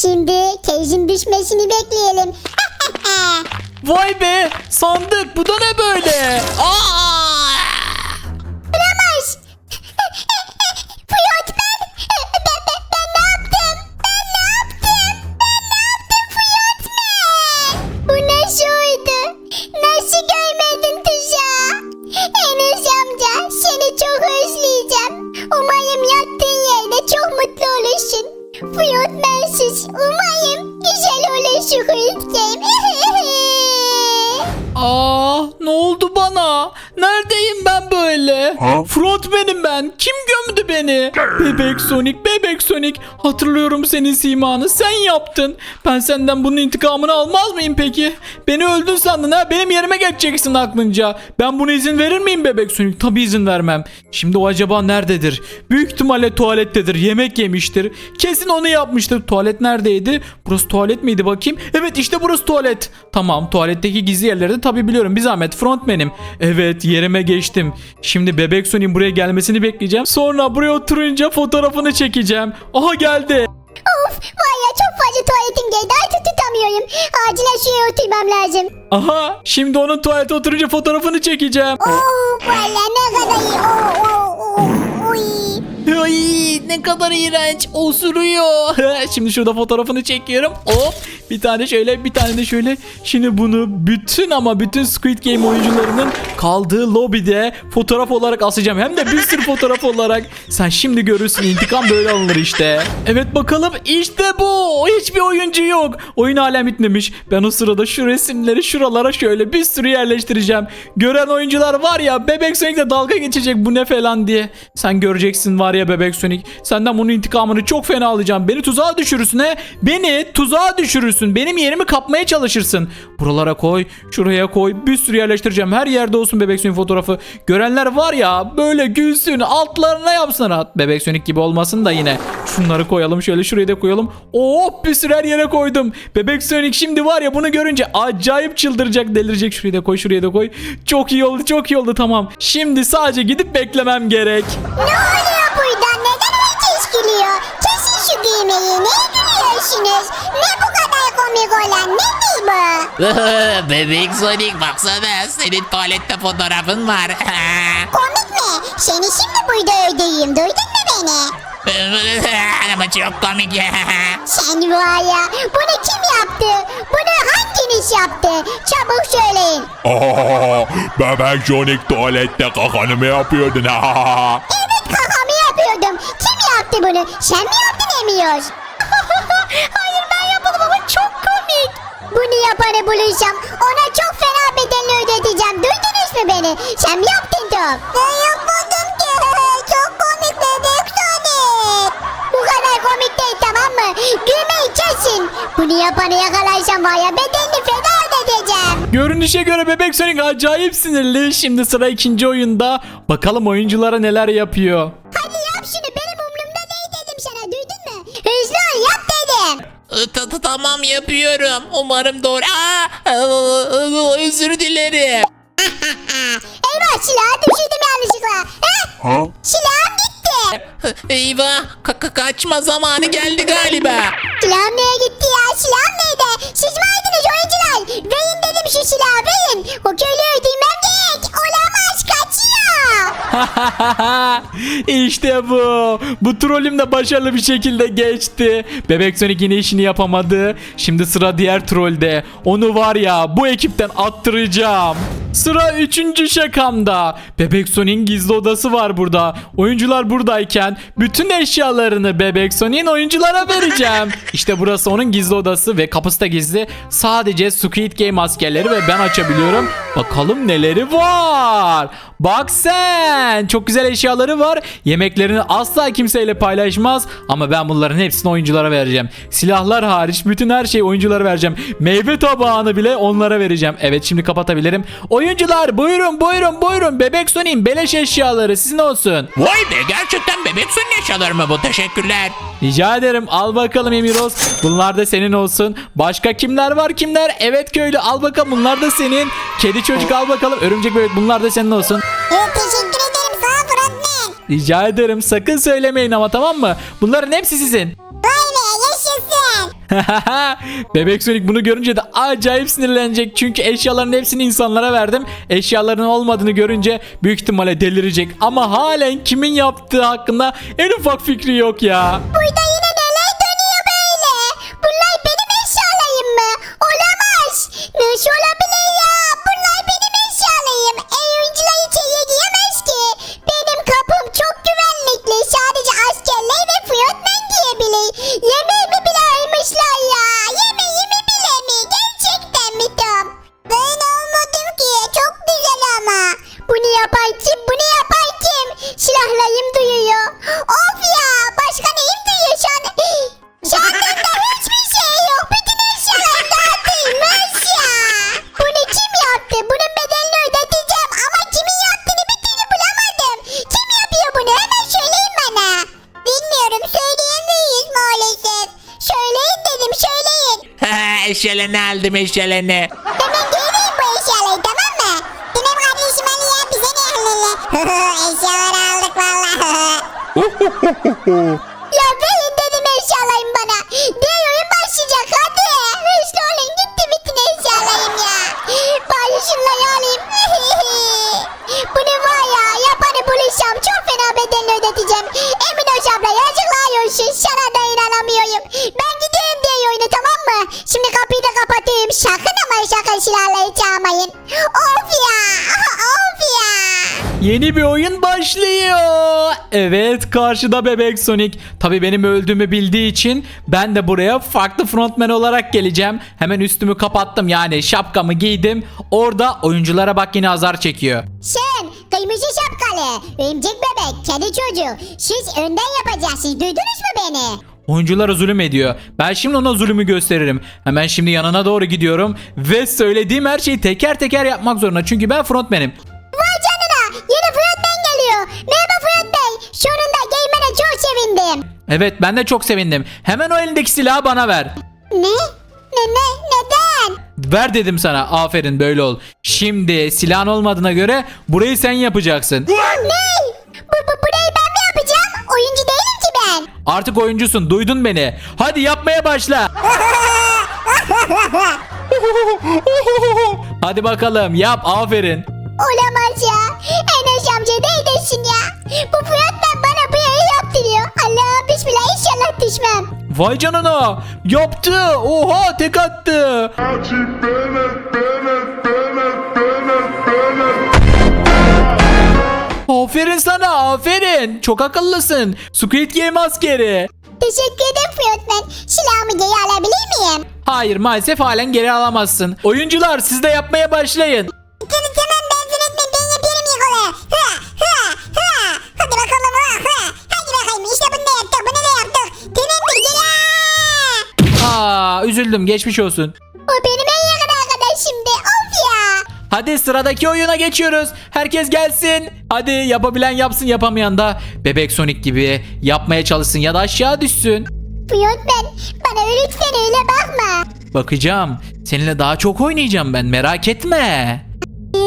Şimdi Cage'in düşmesini bekleyelim. Vay be sandık bu da ne böyle? Aa! Oldu bana? Neredeyim ben böyle? Ha? Frontman'im ben. Kim gömdü beni? Bebek Sonic, Bebek Sonic. Hatırlıyorum senin simanı. Sen yaptın. Ben senden bunun intikamını almaz mıyım peki? Beni öldün sandın ha? Benim yerime geçeceksin aklınca. Ben buna izin verir miyim Bebek Sonic? Tabii izin vermem. Şimdi o acaba nerededir? Büyük ihtimalle tuvalettedir. Yemek yemiştir. Kesin onu yapmıştır. Tuvalet neredeydi? Burası tuvalet miydi bakayım? Evet işte burası tuvalet. Tamam tuvaletteki gizli yerleri de tabii biliyorum. Bir zahmet frontmenim. Evet yerime geçtim. Şimdi bebek Sonic'in buraya gelmesini bekleyeceğim. Sonra buraya oturunca fotoğrafını çekeceğim. Aha geldi. Of var ya çok fazla tuvaletim geldi artık tutamıyorum. Acilen şuraya oturmam lazım. Aha şimdi onun tuvalete oturunca fotoğrafını çekeceğim. Oo valla ne kadar iyi. Oo, oo, oo, uy. Ay ne kadar iğrenç osuruyor. Şimdi şurada fotoğrafını çekiyorum. Hop bir tane şöyle bir tane de şöyle. Şimdi bunu bütün ama bütün Squid Game oyuncularının kaldığı lobide fotoğraf olarak asacağım. Hem de bir sürü fotoğraf olarak. Sen şimdi görürsün intikam böyle alınır işte. Evet bakalım işte bu. Hiçbir yok. Oyun hala bitmemiş. Ben o sırada şu resimleri şuralara şöyle bir sürü yerleştireceğim. Gören oyuncular var ya Bebek Sonic'le dalga geçecek bu ne falan diye. Sen göreceksin var ya Bebek Sonic. Senden bunun intikamını çok fena alacağım. Beni tuzağa düşürürsün he. Beni tuzağa düşürürsün. Benim yerimi kapmaya çalışırsın. Buralara koy. Şuraya koy. Bir sürü yerleştireceğim. Her yerde olsun Bebek Sonic fotoğrafı. Görenler var ya böyle gülsün. Altlarına yapsın rahat. Bebek Sonic gibi olmasın da yine. Şunları koyalım. Şöyle şuraya da koyalım. Oh bir sürü her yere koydum. Bebek Sonic şimdi var ya bunu görünce acayip çıldıracak delirecek. Şuraya da koy şuraya da koy. Çok iyi oldu çok iyi oldu tamam. Şimdi sadece gidip beklemem gerek. Ne oluyor burada? Neden herkes gülüyor? Kesin şu gülmeyi. Ne gülüyorsunuz? Ne bu kadar komik olan? Ne değil bu? Bebek Sonic baksana senin tuvalette fotoğrafın var. Komik mi? Seni şimdi burada öldüreyim. Duydun mu beni? Ama çok komik ya. Sen var ya. Bunu kim yaptı? Bunu hanginiz yaptı? Çabuk söyleyin. Aa, bebek Sonic tuvalette kakanı mı yapıyordun? Evet kakamı yapıyordum. Kim yaptı bunu? Sen mi yaptın Emiyor? Hayır ben yapmadım ama çok komik. Bunu yapanı bulursam ona çok fena bedelini ödeteceğim. Duydunuz mu beni? Sen mi yaptın Tom? Ben yapmadım mı? Gülmeyi kesin. Bunu yapanı yakalarsam var ya bedelini feda ödeteceğim. Görünüşe göre Bebek Sonic acayip sinirli. Şimdi sıra ikinci oyunda. Bakalım oyunculara neler yapıyor. Hadi yap şunu benim umurumda değil dedim sana duydun mu? Hızlı ol yap dedim. Ta- ta- Tamam yapıyorum. Umarım doğru. Aa, özür dilerim. Eyvah silahı düşürdüm yanlışlıkla. Heh, ha? Eyvah ka- ka- kaçma zamanı geldi galiba. Silahım nereye gitti ya? Silahım nerede? Siz miydiniz oyuncular? Verin dedim şu silahı verin. O köylüyü öldürmem gerek. Olamaz kaçıyor. işte bu. Bu trolüm de başarılı bir şekilde geçti. Bebek Sonic yine işini yapamadı. Şimdi sıra diğer trolde. Onu var ya bu ekipten attıracağım. Sıra üçüncü şakamda. Bebek Sonic'in gizli odası var burada. Oyuncular buradayken bütün eşyalarını Bebek Sonic'in oyunculara vereceğim. İşte burası onun gizli odası ve kapısı da gizli. Sadece Squid Game askerleri ve ben açabiliyorum. Bakalım neleri var. Bak sen. Çok güzel eşyaları var. Yemeklerini asla kimseyle paylaşmaz. Ama ben bunların hepsini oyunculara vereceğim. Silahlar hariç bütün her şeyi oyunculara vereceğim. Meyve tabağını bile onlara vereceğim. Evet şimdi kapatabilirim. Oyuncular buyurun buyurun buyurun. Bebek Sonic'in beleş eşyaları sizin olsun. Vay be gerçekten bebek Sonic eşyaları mı bu? Teşekkürler. Rica ederim al bakalım Emiroz. Bunlar da senin olsun. Başka kimler var kimler? Evet köylü al bakalım bunlar da senin. Kedi çocuk al bakalım. Örümcek bebek bunlar da senin olsun. Evet teşekkür ederim sağ ol. Rica ederim sakın söylemeyin ama tamam mı? Bunların hepsi sizin. Bebek Sonic bunu görünce de acayip sinirlenecek. Çünkü eşyaların hepsini insanlara verdim. Eşyaların olmadığını görünce büyük ihtimalle delirecek. Ama halen kimin yaptığı hakkında en ufak fikri yok ya. Burada yapan kim? Bunu yapan kim? Silahlayım duyuyor. Of ya. Başka neyim duyuyor şu an? Şartında hiçbir şey yok. Bütün eşyalar dağıtılmış ya. Bunu kim yaptı? Bunun bedelini ödeteceğim. Ama kimin yaptığını bir türlü bulamadım. Kim yapıyor bunu? Hemen söyleyin bana. Bilmiyorum. Söyleyemeyiz maalesef. Söyleyin dedim. Söyleyin. eşyalarını aldım eşyalarını. ¡He, he! Yeni bir oyun başlıyor. Evet karşıda bebek Sonic. Tabii benim öldüğümü bildiği için ben de buraya farklı frontman olarak geleceğim. Hemen üstümü kapattım yani şapkamı giydim. Orada oyunculara bak yine azar çekiyor. Sen kırmızı şapkalı, örümcek bebek, kedi çocuğu. Siz önden yapacaksınız. Duydunuz mu beni? Oyunculara zulüm ediyor. Ben şimdi ona zulümü gösteririm. Hemen şimdi yanına doğru gidiyorum. Ve söylediğim her şeyi teker teker yapmak zorunda. Çünkü ben frontmanim. Evet ben de çok sevindim. Hemen o elindeki silahı bana ver. Ne? Ne ne neden? Ver dedim sana. Aferin böyle ol. Şimdi silahın olmadığına göre burayı sen yapacaksın. Ne? Bu, bu burayı ben mi yapacağım? Oyuncu değilim ki ben. Artık oyuncusun. Duydun beni. Hadi yapmaya başla. Hadi bakalım yap. Aferin. Olamaz ya. Enes amca neydesin ya? Bu frontman düşmem. Vay canına. Yaptı. Oha tek attı. Archie Bennett, Bennett, Bennett, Bennett, Bennett. Aferin sana. Aferin. Çok akıllısın. Squid Game askeri. Teşekkür ederim frontman. Silahımı geri alabilir miyim? Hayır maalesef halen geri alamazsın. Oyuncular siz de yapmaya başlayın. Tamam üzüldüm geçmiş olsun. O benim en yakın arkadaşımdı. Of ya. Hadi sıradaki oyuna geçiyoruz. Herkes gelsin. Hadi yapabilen yapsın yapamayan da bebek Sonic gibi yapmaya çalışsın ya da aşağı düşsün. Frontman bana lütfen öyle bakma. Bakacağım. Seninle daha çok oynayacağım ben merak etme. Ne,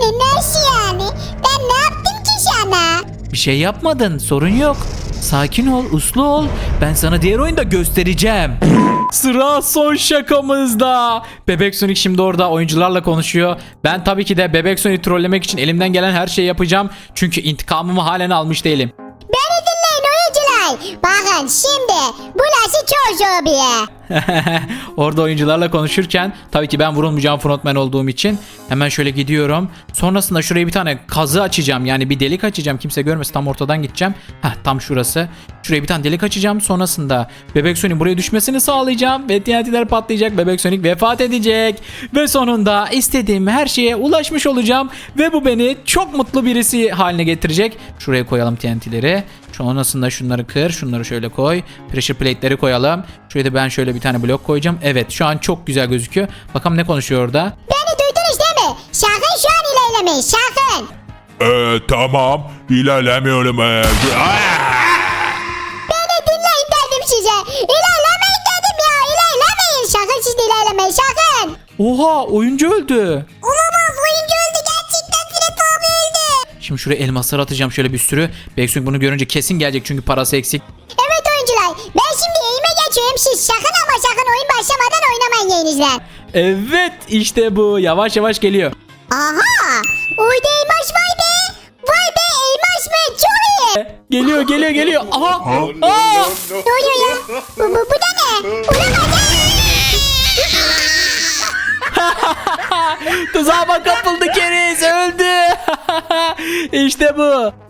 ne nasıl yani? Ben ne yaptım ki sana? Bir şey yapmadın sorun yok. Sakin ol uslu ol. Ben sana diğer oyunda göstereceğim. Sıra son şakamızda. Bebek Sonic şimdi orada oyuncularla konuşuyor. Ben tabii ki de Bebek Sonic'i trollemek için elimden gelen her şeyi yapacağım. Çünkü intikamımı halen almış değilim. Beni dinleyin oyuncular. Bakın şimdi burası zor bir. Orada oyuncularla konuşurken tabii ki ben vurulmayacağım frontman olduğum için hemen şöyle gidiyorum. Sonrasında şuraya bir tane kazı açacağım. Yani bir delik açacağım. Kimse görmesin. Tam ortadan gideceğim. Heh tam şurası. Şuraya bir tane delik açacağım. Sonrasında Bebek Sonic buraya düşmesini sağlayacağım. Ve TNT'ler patlayacak. Bebek Sonic vefat edecek. Ve sonunda istediğim her şeye ulaşmış olacağım. Ve bu beni çok mutlu birisi haline getirecek. Şuraya koyalım TNT'leri. Sonrasında şunları kır, şunları şöyle koy. Pressure plate'leri koyalım. Da ben şöyle bir tane blok koyacağım. Evet, şu an çok güzel gözüküyor. Bakalım ne konuşuyor orada? Beni duydunuz değil mi? Şarkın şu an ilerlemeyin şarkın. Ee, tamam. İlerlemiyorum. Ee! Beni dinleyin dedim size. İlerlemeyin dedim ya ilerlemeyin. Şarkın siz de ilerlemeyin şarkın. Oha, oyuncu öldü. Olamaz Şimdi şuraya elmasları atacağım şöyle bir sürü. Beksun bunu görünce kesin gelecek çünkü parası eksik. Evet oyuncular ben şimdi eğime geçiyorum siz sakın ama sakın oyun başlamadan oynamayın yeğenizler. Evet işte bu yavaş yavaş geliyor. Aha! Orada elmas var be! Vay be elmas mı? Çok iyi! Geliyor geliyor geliyor. Aha. Aa! Ne oluyor ya? Bu, bu, bu da ne? Olamaz! Tuzağa kapıldı keriz öldü. işte bu.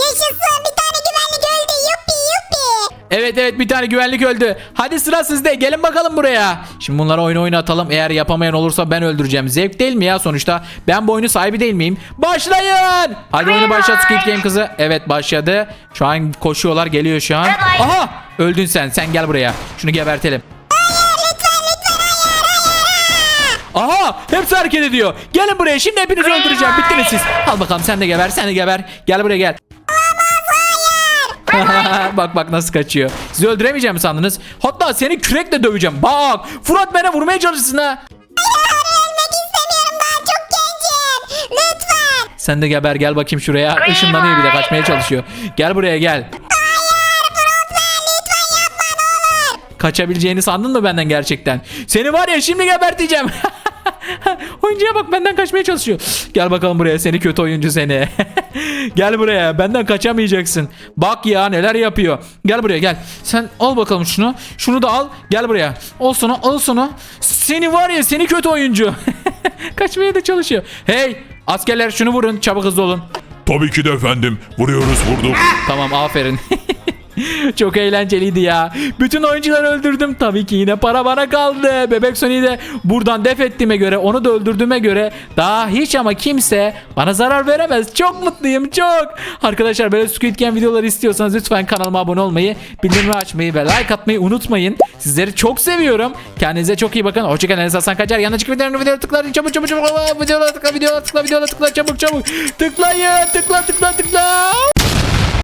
Yaşasın bir tane güvenlik öldü yuppi yuppi. Evet evet bir tane güvenlik öldü. Hadi sıra sizde gelin bakalım buraya. Şimdi bunlara oyun oynatalım. Eğer yapamayan olursa ben öldüreceğim. Zevk değil mi ya sonuçta? Ben bu oyunun sahibi değil miyim? Başlayın. Hadi oyunu başlat Squid Game kızı. Evet başladı. Şu an koşuyorlar geliyor şu an. Aha öldün sen. Sen gel buraya. Şunu gebertelim. Aha hepsi hareket ediyor. Gelin buraya şimdi hepinizi öldüreceğim. Bittiniz siz. Al bakalım sen de geber sen de geber. Gel buraya gel. bak bak nasıl kaçıyor. Sizi öldüremeyeceğim sandınız? Hatta seni kürekle döveceğim. Bak Fırat bana vurmaya çalışsın ha. Sen de geber gel bakayım şuraya. Işınlanıyor bir de kaçmaya çalışıyor. Gel buraya gel. Kaçabileceğini sandın mı benden gerçekten? Seni var ya şimdi geberteceğim. Oyuncuya bak benden kaçmaya çalışıyor. Gel bakalım buraya seni kötü oyuncu seni. gel buraya benden kaçamayacaksın. Bak ya neler yapıyor. Gel buraya gel. Sen al bakalım şunu. Şunu da al. Gel buraya. Al sana al sana. Seni var ya seni kötü oyuncu. kaçmaya da çalışıyor. Hey askerler şunu vurun çabuk hızlı olun. Tabii ki de efendim. Vuruyoruz vurduk. Tamam aferin. Çok eğlenceliydi ya. Bütün oyuncuları öldürdüm. Tabii ki yine para bana kaldı. Bebek Sony'yi de buradan def ettiğime göre, onu da öldürdüğüme göre daha hiç ama kimse bana zarar veremez. Çok mutluyum çok. Arkadaşlar böyle Squid Game videoları istiyorsanız lütfen kanalıma abone olmayı, bildirimi açmayı ve like atmayı unutmayın. Sizleri çok seviyorum. Kendinize çok iyi bakın. Hoşçakalın. Enes Hasan Kacar. Yanındaki videoları videoları tıklayın. Çabuk çabuk çabuk. Videolara tıkla, videolara tıkla, videolara tıkla. Çabuk çabuk. Tıklayın. Tıkla tıkla tıkla.